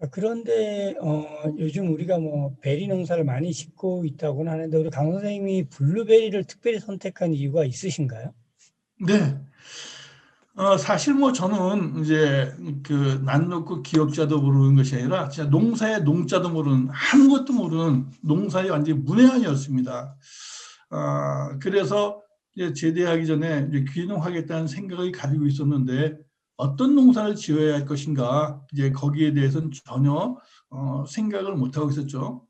자, 그런데 어, 요즘 우리가 뭐 베리 농사를 많이 짓고 있다고는 하는데 우리 강 선생님이 블루베리를 특별히 선택한 이유가 있으신가요? 네. 어, 사실 뭐 저는 이제 그 낯놓고 기억자도 모르는 것이 아니라 진짜 농사의 농자도 모르는 아무것도 모르는 농사의 완전 문외한이었습니다. 아, 그래서 제대하기 전에 이제 귀농하겠다는 생각을 가지고 있었는데 어떤 농사를 지어야 할 것인가 이제 거기에 대해서는 전혀 어, 생각을 못 하고 있었죠.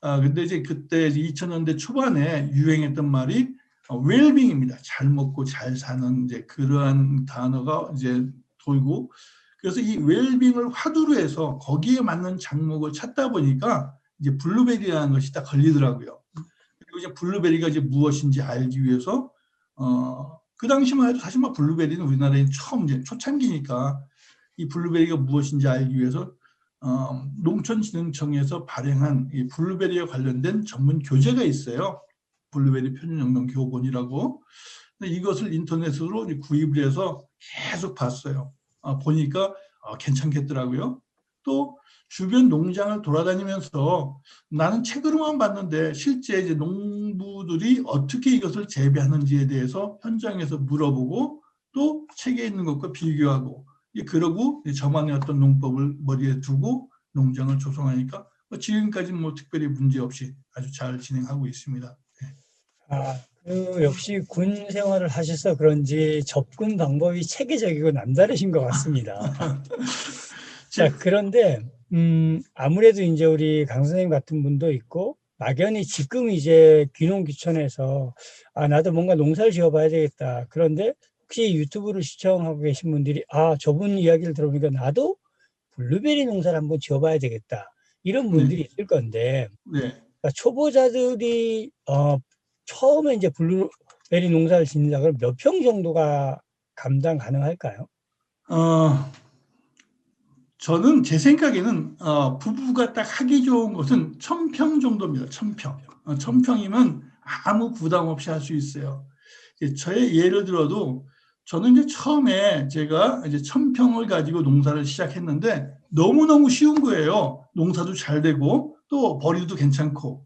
아, 근데 이제 그때 2000년대 초반에 유행했던 말이 어, 웰빙입니다. 잘 먹고 잘 사는 이제 그러한 단어가 이제 돌고 그래서 이 웰빙을 화두로 해서 거기에 맞는 작목을 찾다 보니까 이제 블루베리라는 것이 딱 걸리더라고요. 그리고 이제 블루베리가 이제 무엇인지 알기 위해서 어, 그 당시만 해도 사실 막 블루베리는 우리나라에 처음 이제 초창기니까 이 블루베리가 무엇인지 알기 위해서 어, 농촌진흥청에서 발행한 이 블루베리에 관련된 전문 교재가 있어요. 블루베리 표준영농 교본이라고. 이것을 인터넷으로 구입을 해서 계속 봤어요. 아, 보니까 어, 괜찮겠더라고요. 또 주변 농장을 돌아다니면서 나는 책으로만 봤는데 실제 이제 농부들이 어떻게 이것을 재배하는지에 대해서 현장에서 물어보고 또 책에 있는 것과 비교하고 예, 그러고 저만의 어떤 농법을 머리에 두고 농장을 조성하니까 뭐 지금까지 뭐 특별히 문제 없이 아주 잘 진행하고 있습니다. 아, 그 역시 군 생활을 하셔서 그런지 접근 방법이 체계적이고 남다르신 것 같습니다. 자, 그런데 음, 아무래도 이제 우리 강 선생님 같은 분도 있고 막연히 지금 이제 귀농귀촌에서 아, 나도 뭔가 농사를 지어봐야 되겠다. 그런데 혹시 유튜브를 시청하고 계신 분들이 아, 저분 이야기를 들어보니까 나도 블루베리 농사를 한번 지어봐야 되겠다. 이런 분들이 있을 건데 네. 그러니까 초보자들이 어, 처음에 이제 블루베리 농사를 짓는다면 몇 평 정도가 감당 가능할까요? 어, 저는 제 생각에는 어, 부부가 딱 하기 좋은 곳은 천평 정도입니다. 천평. 어, 천평이면 아무 부담 없이 할 수 있어요. 저의 예를 들어도 저는 이제 처음에 제가 이제 천평을 가지고 농사를 시작했는데 너무너무 쉬운 거예요. 농사도 잘 되고 또 벌이도 괜찮고.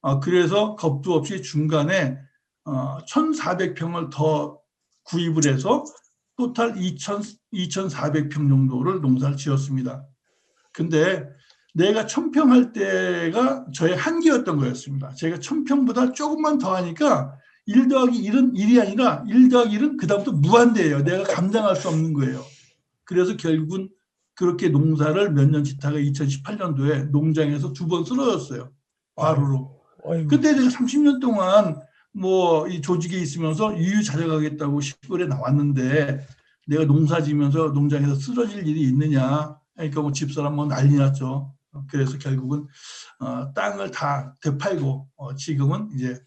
어, 그래서 겁도 없이 중간에 어, 1,400평을 더 구입을 해서 토탈 2,000, 2,400평 정도를 농사를 지었습니다. 근데 내가 천평 할 때가 저의 한계였던 거였습니다. 제가 천평보다 조금만 더 하니까 1 더하기 1은 1이 아니라 1 더하기 1은 그다음부터 무한대예요. 내가 감당할 수 없는 거예요. 그래서 결국은 그렇게 농사를 몇 년 짓다가 2018년도에 농장에서 두 번 쓰러졌어요. 과로로. 그때 내가 30년 동안 뭐 이 조직에 있으면서 유유자적하겠다고 시골에 나왔는데 내가 농사 지면서 농장에서 쓰러질 일이 있느냐. 그러니까 뭐 집사람 뭐 난리 났죠. 그래서 결국은 어, 땅을 다 되팔고 어, 지금은 이제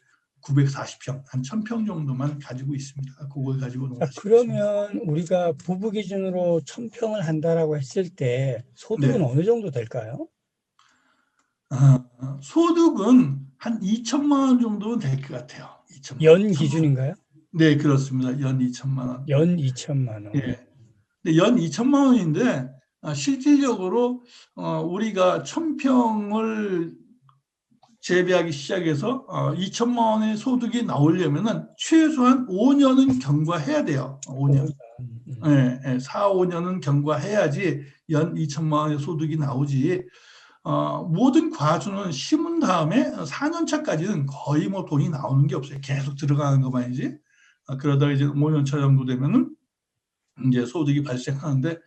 940평, 한 1000평 정도만 가지고 있습니다. 그걸 가지고 농사 있습니다. 그러면 우리가 부부 기준으로 천평을 한다라고 했을 때 소득은 네. 어느 정도 될까요? 어, 소득은 한 2천만 원 정도는 될 것 같아요. 2천만 연 원. 기준인가요? 네, 그렇습니다. 연 2천만 원. 연 2천만 원. 예. 근데 연 2천만 원인데 아, 실질적으로 어, 우리가 천평을 재배하기 시작해서 어, 2천만 원의 소득이 나오려면은 최소한 5년은 경과해야 돼요. 5년. 음, 음. 예, 예, 4, 5년은 경과해야지 연 2천만 원의 소득이 나오지. 어, 모든 과수는 심은 다음에 4년 차까지는 거의 뭐 돈이 나오는 게 없어요. 계속 들어가는 것만이지. 아, 그러다가 이제 5년 차 정도 되면은 이제 소득이 발생하는데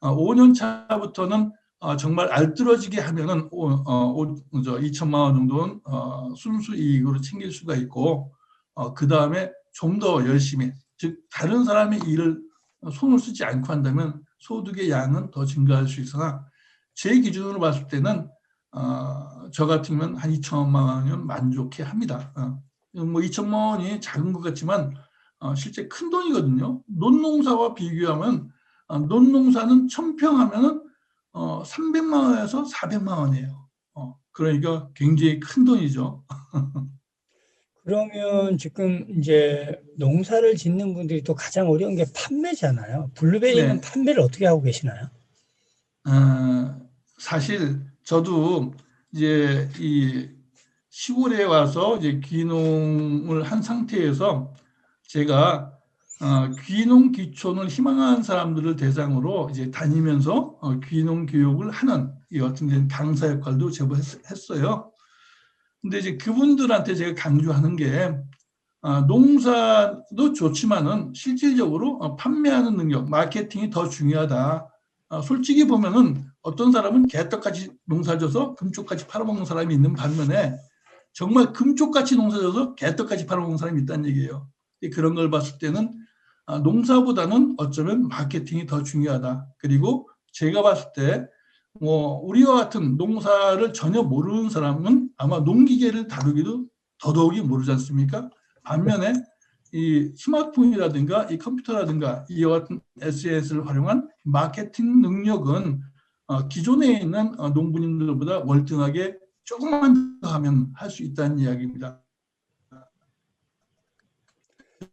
어, 5년 차부터는 어, 정말 알뜰어지게 하면은 오, 어, 오, 저 2천만 원 정도는 어, 순수 이익으로 챙길 수가 있고 어, 그 다음에 좀 더 열심히 즉 다른 사람의 일을 손을 쓰지 않고 한다면 소득의 양은 더 증가할 수 있으나 제 기준으로 봤을 때는 어, 저 같으면 한 2천만 원이면 만족해 합니다. 어, 뭐 2천만 원이 작은 것 같지만 어, 실제 큰 돈이거든요. 논농사와 비교하면 어, 논농사는 천평 하면은 어, 300만 원에서 400만 원이에요. 어, 그러니까 굉장히 큰 돈이죠. 그러면 지금 이제 농사를 짓는 분들이 또 가장 어려운 게 판매잖아요. 블루베리는 네. 판매를 어떻게 하고 계시나요? 어, 사실 저도 이제 이 시골에 와서 이제 귀농을 한 상태에서 제가 어, 귀농 귀촌을 희망하는 사람들을 대상으로 이제 다니면서 어, 귀농 교육을 하는 이 어떤 이제 강사 역할도 제법 했, 했어요. 근데 이제 그분들한테 제가 강조하는 게 아, 농사도 좋지만은 실질적으로 어, 판매하는 능력, 마케팅이 더 중요하다. 아, 솔직히 보면은 어떤 사람은 개떡같이 농사져서 금쪽같이 팔아먹는 사람이 있는 반면에 정말 금쪽같이 농사져서 개떡같이 팔아먹는 사람이 있다는 얘기예요. 이 그런 걸 봤을 때는 아, 농사보다는 어쩌면 마케팅이 더 중요하다. 그리고 제가 봤을 때 뭐 우리와 같은 농사를 전혀 모르는 사람은 아마 농기계를 다루기도 더더욱이 모르지 않습니까? 반면에 이 스마트폰이라든가 이 컴퓨터라든가 이와 같은 SNS를 활용한 마케팅 능력은 어, 기존에 있는 어, 농부님들보다 월등하게 조금만 더 하면 할 수 있다는 이야기입니다.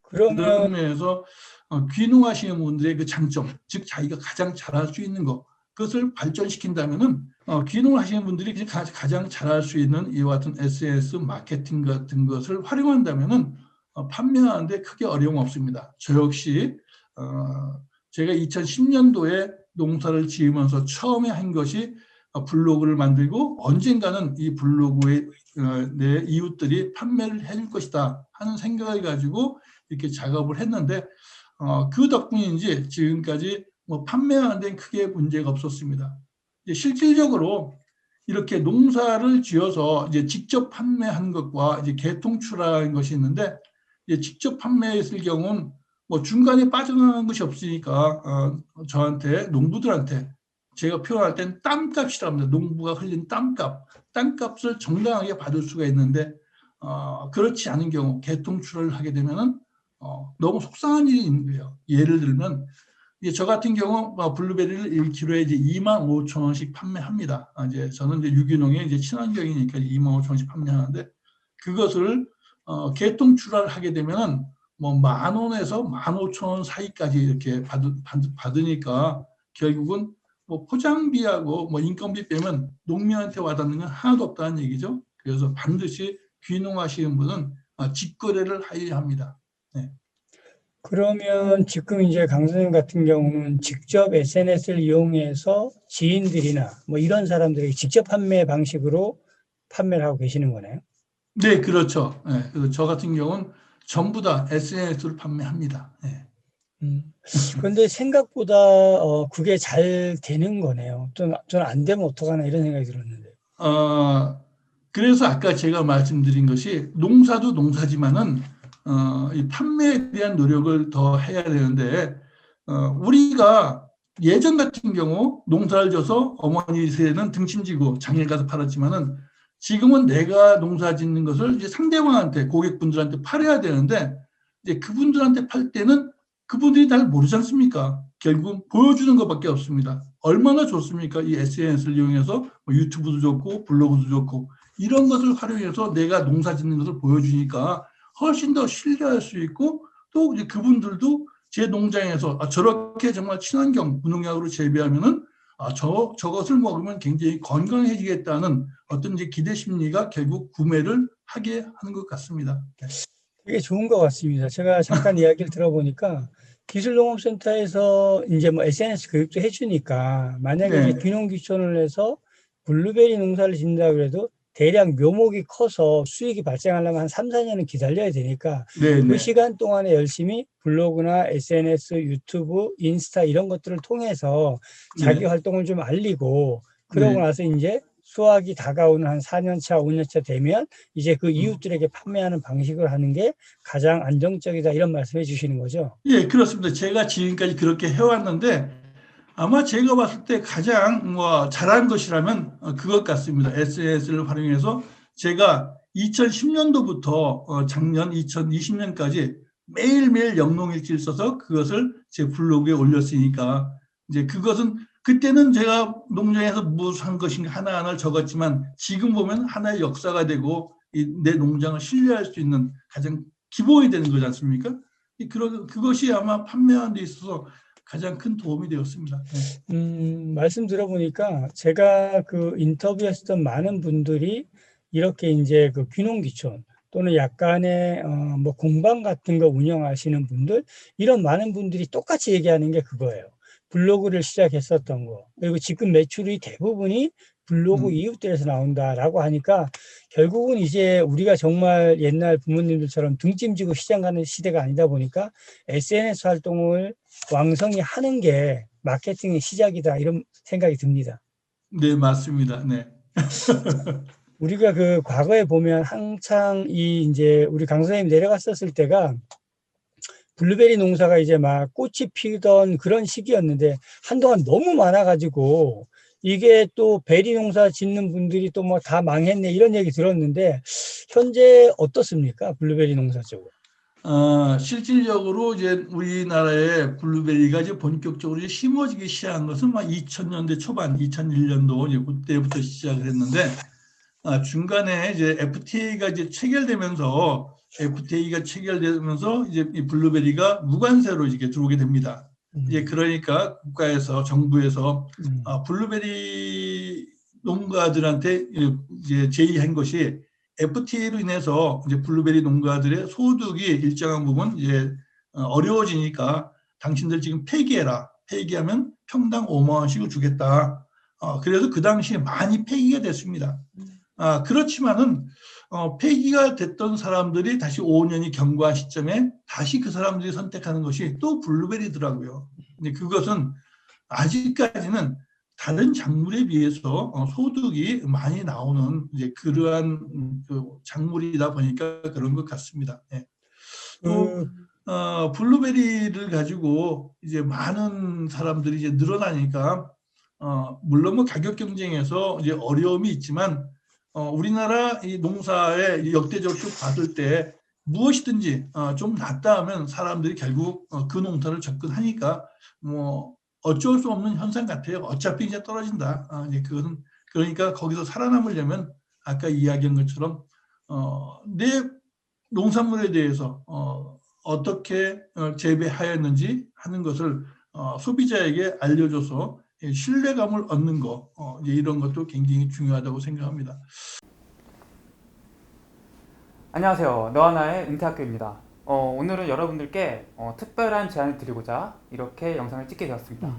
그런 면에서 어, 귀농하시는 분들의 그 장점, 즉 자기가 가장 잘할 수 있는 것, 그것을 발전시킨다면은 어, 귀농을 하시는 분들이 가- 가장 잘할 수 있는 이와 같은 SNS 마케팅 같은 것을 활용한다면은 어, 판매하는데 크게 어려움 없습니다. 저 역시 어, 제가 2010년도에 농사를 지으면서 처음에 한 것이 어, 블로그를 만들고 언젠가는 이 블로그에 어, 내 이웃들이 판매를 해줄 것이다 하는 생각을 가지고 이렇게 작업을 했는데 어, 그 덕분인지 지금까지 뭐 판매하는 데는 크게 문제가 없었습니다. 실질적으로 이렇게 농사를 지어서 이제 직접 판매한 것과 이제 개통출하는 것이 있는데 이제 직접 판매했을 경우는 뭐 중간에 빠져나가는 것이 없으니까 어, 저한테 농부들한테 제가 표현할 땐 땀값이라고 합니다. 농부가 흘린 땀값, 땀값을 정당하게 받을 수가 있는데 어, 그렇지 않은 경우 개통출을 하게 되면은 어, 너무 속상한 일이 있는 거예요. 예를 들면 이제 저 같은 경우 어, 블루베리를 1kg에 이제 2만 5천 원씩 판매합니다. 아, 이제 저는 이제 유기농의 이제 친환경이니까 2만 5천 원씩 판매하는데 그것을 어, 개통출하를 하게 되면은 뭐 만 원에서 만 오천 원 사이까지 이렇게 받, 받, 받 으니까 결국은 뭐 포장비하고 뭐 인건비 빼면 농민한테 와닿는 건 하나도 없다는 얘기죠. 그래서 반드시 귀농하시는 분은 아, 직거래를 하여야 합니다. 그러면 지금 이제 강 선생님 같은 경우는 직접 SNS를 이용해서 지인들이나 뭐 이런 사람들에게 직접 판매 방식으로 판매를 하고 계시는 거네요. 네, 그렇죠. 네, 그래서 저 같은 경우는 전부 다 SNS를 판매합니다. 네. 음. 그런데 생각보다 어, 그게 잘 되는 거네요. 좀, 저는 안 되면 어떡하나 이런 생각이 들었는데. 어, 그래서 아까 제가 말씀드린 것이 농사도 농사지만은 어, 이 판매에 대한 노력을 더 해야 되는데 어, 우리가 예전 같은 경우 농사를 져서 어머니 세는 등심지고 장에 가서 팔았지만은 지금은 내가 농사 짓는 것을 이제 상대방한테 고객분들한테 팔아야 되는데 이제 그분들한테 팔 때는 그분들이 잘 모르지 않습니까? 결국은 보여주는 것밖에 없습니다. 얼마나 좋습니까? 이 SNS를 이용해서 뭐 유튜브도 좋고 블로그도 좋고 이런 것을 활용해서 내가 농사 짓는 것을 보여주니까 훨씬 더 신뢰할 수 있고 또 이제 그분들도 제 농장에서 아, 저렇게 정말 친환경 무농약으로 재배하면은 아, 저, 저것을 먹으면 굉장히 건강해지겠다는 어떤 이제 기대 심리가 결국 구매를 하게 하는 것 같습니다. 네. 되게 좋은 것 같습니다. 제가 잠깐 이야기를 들어보니까 기술농업센터에서 이제 뭐 SNS 교육도 해주니까 만약에 네. 이제 귀농 귀촌을 해서 블루베리 농사를 짓는다 그래도 대량 묘목이 커서 수익이 발생하려면 한 3, 4년은 기다려야 되니까 네, 그 네. 시간 동안에 열심히 블로그나 SNS, 유튜브, 인스타 이런 것들을 통해서 자기 네. 활동을 좀 알리고 그러고 네. 나서 이제 수확이 다가오는 한 4년 차, 5년 차 되면 이제 음. 그 이웃들에게 판매하는 방식을 하는 게 가장 안정적이다 이런 말씀해 주시는 거죠. 예, 그렇습니다. 제가 지금까지 그렇게 해왔는데 아마 제가 봤을 때 가장 뭐 잘한 것이라면 어, 그것 같습니다. SNS를 활용해서 제가 2010년도부터 어, 작년 2020년까지 매일매일 영농일지를 써서 그것을 제 블로그에 올렸으니까 이제 그것은 그때는 제가 농장에서 무슨 한 것인가 하나하나 적었지만 지금 보면 하나의 역사가 되고 이내 농장을 신뢰할 수 있는 가장 기본이 되는 거지 않습니까? 이 그러, 그것이 아마 판매하는 데 있어서 가장 큰 도움이 되었습니다. 네. 음, 말씀 들어보니까 제가 그 인터뷰했던 많은 분들이 이렇게 이제 그 귀농귀촌 또는 약간의 어, 뭐 공방 같은 거 운영하시는 분들 이런 많은 분들이 똑같이 얘기하는 게 그거예요. 블로그를 시작했었던 거 그리고 지금 매출이 대부분이 블로그 음. 이웃들에서 나온다라고 하니까 결국은 이제 우리가 정말 옛날 부모님들처럼 등짐지고 시장 가는 시대가 아니다 보니까 SNS 활동을 왕성히 하는 게 마케팅의 시작이다 이런 생각이 듭니다. 네, 맞습니다. 네. 우리가 그 과거에 보면 한창 이 이제 우리 강 선생님 내려갔었을 때가 블루베리 농사가 이제 막 꽃이 피던 그런 시기였는데 한동안 너무 많아가지고 이게 또 베리 농사 짓는 분들이 또 뭐 다 망했네 이런 얘기 들었는데 현재 어떻습니까 블루베리 농사 쪽은? 어, 실질적으로 이제 우리나라에 블루베리가 이제 본격적으로 이제 심어지기 시작한 것은 막 2000년대 초반, 2001년도 이제 그때부터 시작을 했는데 아, 중간에 이제 FTA가 이제 체결되면서 FTA가 체결되면서 이제 이 블루베리가 무관세로 이게 들어오게 됩니다. 이제 그러니까 국가에서 정부에서 음, 아, 블루베리 농가들한테 이제 제의한 것이 FTA로 인해서 이제 블루베리 농가들의 소득이 일정한 부분 이제 어, 어려워지니까 당신들 지금 폐기해라. 폐기하면 평당 5만 원씩을 주겠다. 어, 그래서 그 당시에 많이 폐기가 됐습니다. 아, 그렇지만은 어, 폐기가 됐던 사람들이 다시 5년이 경과한 시점에 다시 그 사람들이 선택하는 것이 또 블루베리더라고요. 근데 그것은 아직까지는 다른 작물에 비해서 어, 소득이 많이 나오는 이제 그러한 음, 그 작물이다 보니까 그런 것 같습니다. 예. 또 그, 어, 블루베리를 가지고 이제 많은 사람들이 이제 늘어나니까 어, 물론 뭐 가격 경쟁에서 이제 어려움이 있지만 어, 우리나라 이 농사의 역대적으로 쭉 봤을 때 무엇이든지 어, 좀 낫다 하면 사람들이 결국 어, 그 농사를 접근하니까 뭐 어쩔 수 없는 현상 같아요. 어차피 이제 떨어진다. 아, 이제 그거는 그러니까 거기서 살아남으려면 아까 이야기한 것처럼 어, 내 농산물에 대해서 어, 어떻게 어, 재배하였는지 하는 것을 어, 소비자에게 알려줘서 예, 신뢰감을 얻는 거 어, 이제 이런 것도 굉장히 중요하다고 생각합니다. 안녕하세요. 너하나의 은퇴학교입니다. 어, 오늘은 여러분들께 어, 특별한 제안을 드리고자 이렇게 영상을 찍게 되었습니다.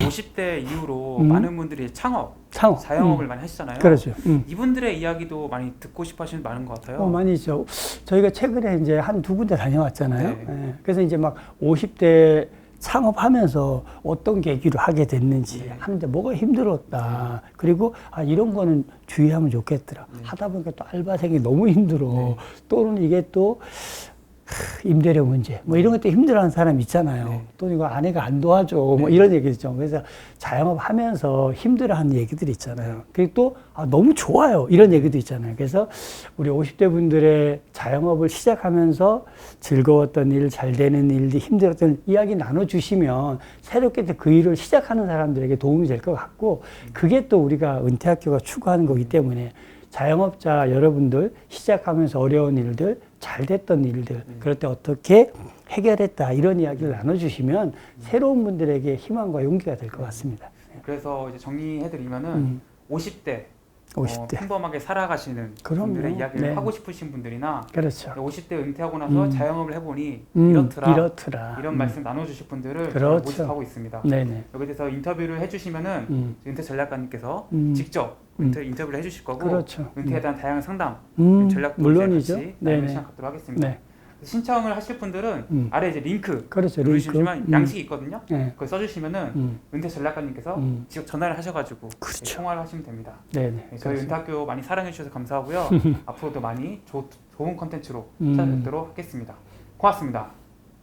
50대 이후로 음. 많은 분들이 창업, 창업. 자영업을 음, 많이 하시잖아요. 그렇죠. 음. 이분들의 이야기도 많이 듣고 싶어 하시는 많은 것 같아요. 어, 많이 있죠. 저희가 최근에 이제 한 두 군데 다녀왔잖아요. 네. 예. 그래서 이제 막 50대 창업하면서 어떤 계기로 하게 됐는지 네. 하는데 뭐가 힘들었다. 그리고 아, 이런 거는 주의하면 좋겠더라. 네. 하다 보니까 또 알바생이 너무 힘들어. 또는 이게 또 하, 임대료 문제 뭐 이런 것도 힘들어하는 사람 있잖아요. 네. 또 이거 아내가 안 도와줘 뭐 이런 얘기 있죠. 그래서 자영업 하면서 힘들어하는 얘기들이 있잖아요. 그리고 또 아, 너무 좋아요 이런 얘기도 있잖아요. 그래서 우리 50대 분들의 자영업을 시작하면서 즐거웠던 일, 잘 되는 일들, 힘들었던 이야기 나눠주시면 새롭게 또그 일을 시작하는 사람들에게 도움이 될 것 같고 그게 또 우리가 은퇴학교가 추구하는 거기 때문에 자영업자 여러분들 시작하면서 어려운 일들, 잘 됐던 일들, 그럴 때 어떻게 해결했다 이런 이야기를 나눠주시면 새로운 분들에게 희망과 용기가 될 것 같습니다. 그래서 이제 정리해드리면은 음, 50대, 50대. 어, 평범하게 살아가시는 그럼요. 분들의 이야기를 네. 하고 싶으신 분들이나 그렇죠. 50대 은퇴하고 나서 음. 자영업을 해보니 음, 이렇더라 이렇더라. 이런 음, 말씀 나눠주실 분들을 그렇죠. 모집하고 있습니다. 네네. 여기 대해서 인터뷰를 해주시면은 음, 은퇴 전략가님께서 음. 직접 음. 은퇴 인터뷰를 해주실 거고 그렇죠. 은퇴에 대한 다양한 상담, 음, 전략도 물론이죠. 같이 네네. 시간 갖도록 하겠습니다. 네. 신청을 하실 분들은 음. 아래 이제 링크 그렇죠. 누르시면 링크. 음, 양식이 있거든요. 네. 그걸 써주시면은 음, 은퇴 전략가님께서 음. 직접 전화를 하셔가지고 그렇죠. 네, 통화를 하시면 됩니다. 네네. 네, 저희 그렇습니다. 은퇴학교 많이 사랑해 주셔서 감사하고요. 앞으로도 많이 조, 좋은 컨텐츠로 음. 찾아뵙도록 하겠습니다. 고맙습니다.